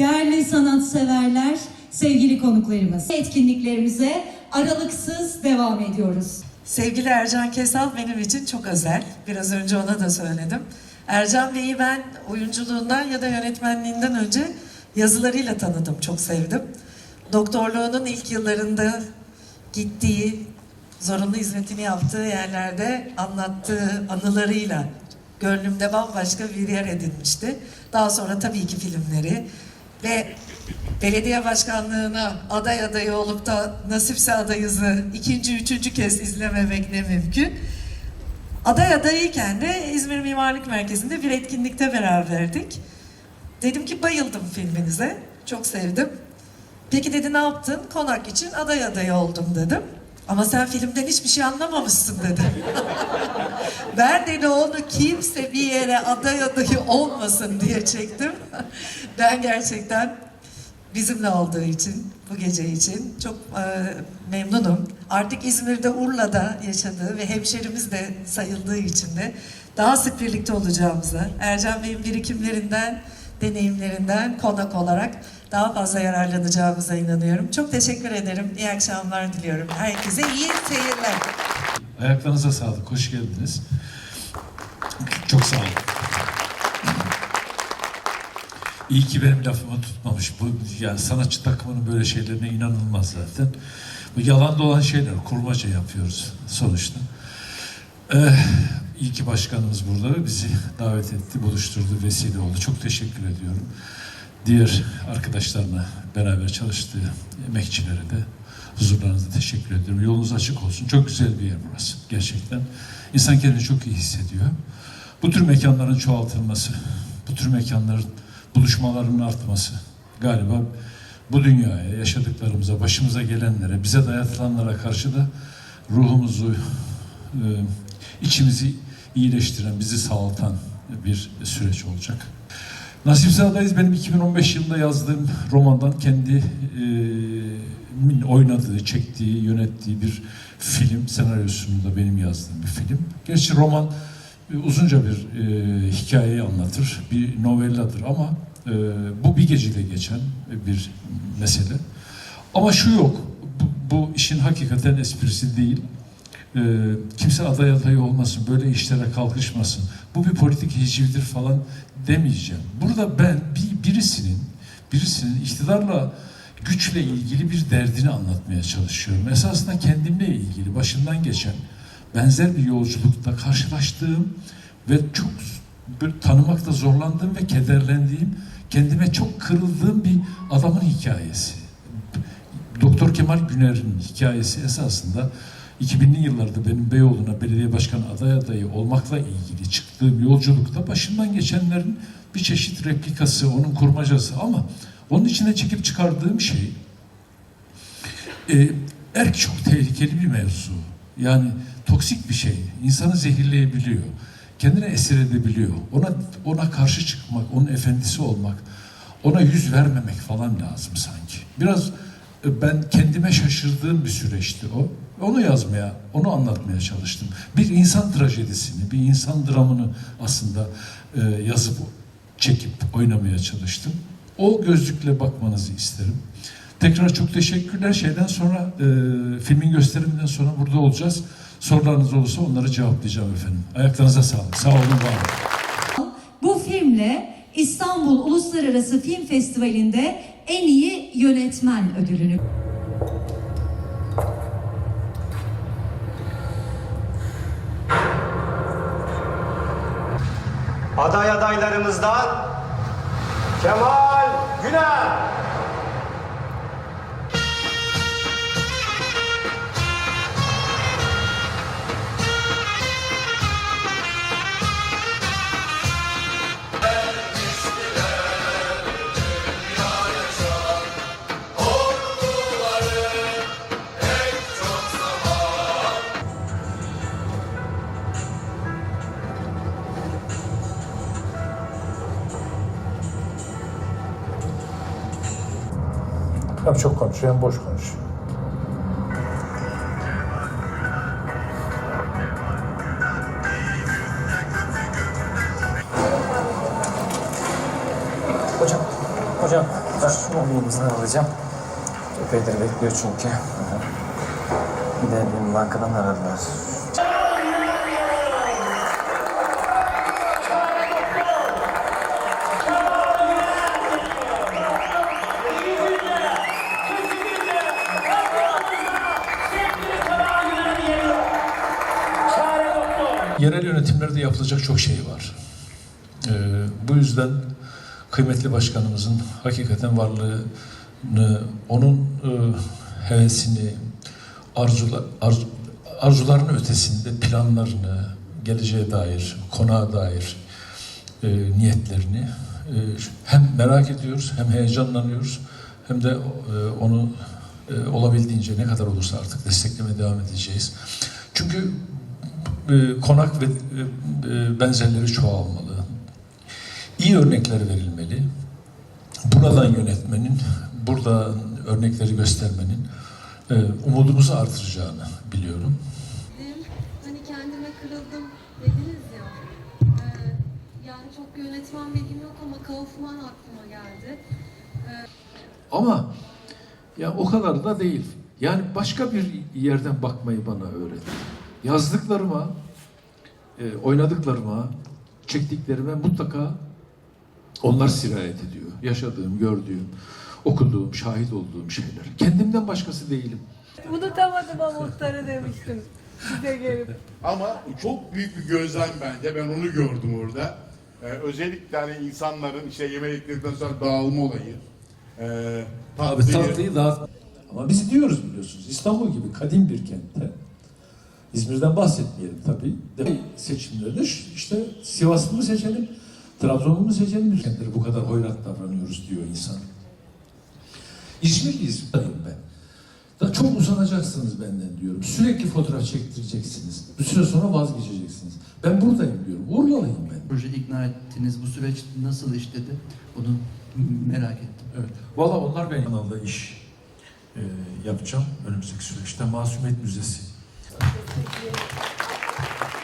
değerli sanatseverler, sevgili konuklarımız. Etkinliklerimize aralıksız devam ediyoruz. Sevgili Ercan Kesal benim için çok özel. Biraz önce ona da söyledim. Ercan Bey'i ben oyunculuğundan ya da yönetmenliğinden önce yazılarıyla tanıdım, çok sevdim. Doktorluğunun ilk yıllarında gittiği, zorunlu hizmetini yaptığı yerlerde anlattığı anılarıyla gönlümde bambaşka bir yer edinmişti. Daha sonra tabii ki filmleri ve belediye başkanlığına aday adayı olup da nasipse adayızı ikinci, üçüncü kez izlememek ne mümkün. Aday adayıyken de İzmir Mimarlık Merkezi'nde bir etkinlikte beraberdik. Dedim ki bayıldım filminize, çok sevdim. Peki dedi ne yaptın? Konak için aday adayı oldum dedim. Ama sen filmden hiçbir şey anlamamışsın dedi. ben dedi onu kimse bir yere aday adayı olmasın diye çektim. ben gerçekten bizimle olduğu için, bu gece için çok e, memnunum. Artık İzmir'de, Urla'da yaşadığı ve hemşerimiz de sayıldığı için de daha sık birlikte olacağımıza, Ercan Bey'in birikimlerinden, deneyimlerinden konak olarak daha fazla yararlanacağımıza inanıyorum. Çok teşekkür ederim. İyi akşamlar diliyorum. Herkese iyi seyirler. Ayaklarınıza sağlık. Hoş geldiniz. Çok sağ olun. İyi ki benim lafımı tutmamış. Bu yani sanatçı takımının böyle şeylerine inanılmaz zaten. Bu yalan dolan şeyler, kurmaca yapıyoruz sonuçta. Ee, iyi ki başkanımız burada bizi davet etti, buluşturdu, vesile oldu. Çok teşekkür ediyorum. Diğer arkadaşlarla beraber çalıştığı emekçilere de huzurlarınızda teşekkür ediyorum. Yolunuz açık olsun. Çok güzel bir yer burası gerçekten. İnsan kendini çok iyi hissediyor. Bu tür mekanların çoğaltılması, bu tür mekanların buluşmalarının artması galiba bu dünyaya, yaşadıklarımıza, başımıza gelenlere, bize dayatılanlara karşı da ruhumuzu, e, içimizi iyileştiren, bizi sağaltan bir süreç olacak. Nasipse Adayız benim 2015 yılında yazdığım romandan kendi e, oynadığı, çektiği, yönettiği bir film, senaryosunu da benim yazdığım bir film. Gerçi roman e, uzunca bir e, hikayeyi anlatır, bir novelladır ama e, bu bir gecede geçen bir mesele. Ama şu yok, bu, bu işin hakikaten esprisi değil. E, kimse aday adayı olmasın, böyle işlere kalkışmasın. Bu bir politik hicivdir falan demeyeceğim. Burada ben bir birisinin birisinin iktidarla güçle ilgili bir derdini anlatmaya çalışıyorum. Esasında kendimle ilgili başından geçen benzer bir yolculukta karşılaştığım ve çok tanımakta zorlandığım ve kederlendiğim, kendime çok kırıldığım bir adamın hikayesi. Doktor Kemal Güner'in hikayesi esasında 2000'li yıllarda benim Beyoğlu'na belediye başkanı aday adayı olmakla ilgili çıktığım yolculukta başımdan geçenlerin bir çeşit replikası, onun kurmacası ama onun içine çekip çıkardığım şey e, erk çok tehlikeli bir mevzu. Yani toksik bir şey. insanı zehirleyebiliyor. Kendine esir edebiliyor. Ona ona karşı çıkmak, onun efendisi olmak, ona yüz vermemek falan lazım sanki. Biraz ben kendime şaşırdığım bir süreçti o. Onu yazmaya, onu anlatmaya çalıştım. Bir insan trajedisini, bir insan dramını aslında e, yazıp, çekip oynamaya çalıştım. O gözlükle bakmanızı isterim. Tekrar çok teşekkürler. Şeyden sonra, e, filmin gösteriminden sonra burada olacağız. Sorularınız olursa onları cevaplayacağım efendim. Ayaklarınıza sağlık. Sağ olun, var olun. Bu filmle İstanbul Uluslararası Film Festivali'nde en iyi yönetmen ödülünü Aday adaylarımızdan Kemal Güner. Hem çok konuşuyor hem boş konuşuyor. Hocam, hocam Şunu bir imza alacağım. Epeydir bekliyor çünkü. Bir de benim bankadan aradılar. Yerel yönetimlerde yapılacak çok şey var. Ee, bu yüzden kıymetli başkanımızın hakikaten varlığını, onun e, hevesini, arzular, arzu, arzuların ötesinde planlarını, geleceğe dair, konağa dair e, niyetlerini e, hem merak ediyoruz, hem heyecanlanıyoruz, hem de e, onu e, olabildiğince ne kadar olursa artık desteklemeye devam edeceğiz. Çünkü e, konak ve e, e, benzerleri çoğalmalı. İyi örnekler verilmeli. Buradan yönetmenin, burada örnekleri göstermenin e, umudumuzu artıracağını biliyorum. Hani kendime kırıldım dediniz ya. Yani çok yönetmen bilgim yok ama Kaufman aklıma geldi. Ama ya o kadar da değil. Yani başka bir yerden bakmayı bana öğretti. Yazdıklarıma, e, oynadıklarıma, çektiklerime mutlaka onlar sirayet ediyor. Yaşadığım, gördüğüm, okuduğum, şahit olduğum şeyler. Kendimden başkası değilim. Unutamadım o muhtarı demiştim size gelip. Ama çok büyük bir gözlem bence. Ben onu gördüm orada. Ee, özellikle hani insanların işte yemek yedikten sonra dağılma olayı. Ee, Abi tatlıyı- tatlıyı dağıt. Ama biz diyoruz biliyorsunuz İstanbul gibi kadim bir kentte. İzmir'den bahsetmeyelim tabii. De seçimlerde işte Sivaslı mı seçelim, Trabzonlu mu seçelim? Kentleri bu kadar hoyrat davranıyoruz diyor insan. İzmirliyiz ben. Da çok uzanacaksınız benden diyorum. Sürekli fotoğraf çektireceksiniz. Bir süre sonra vazgeçeceksiniz. Ben buradayım diyorum. Urlalıyım ben. proje ikna ettiniz? Bu süreç nasıl işledi? Bunu merak ettim. Evet. Valla onlar benim kanalda iş e, yapacağım önümüzdeki süreçte. Masumiyet Müzesi. Thank you.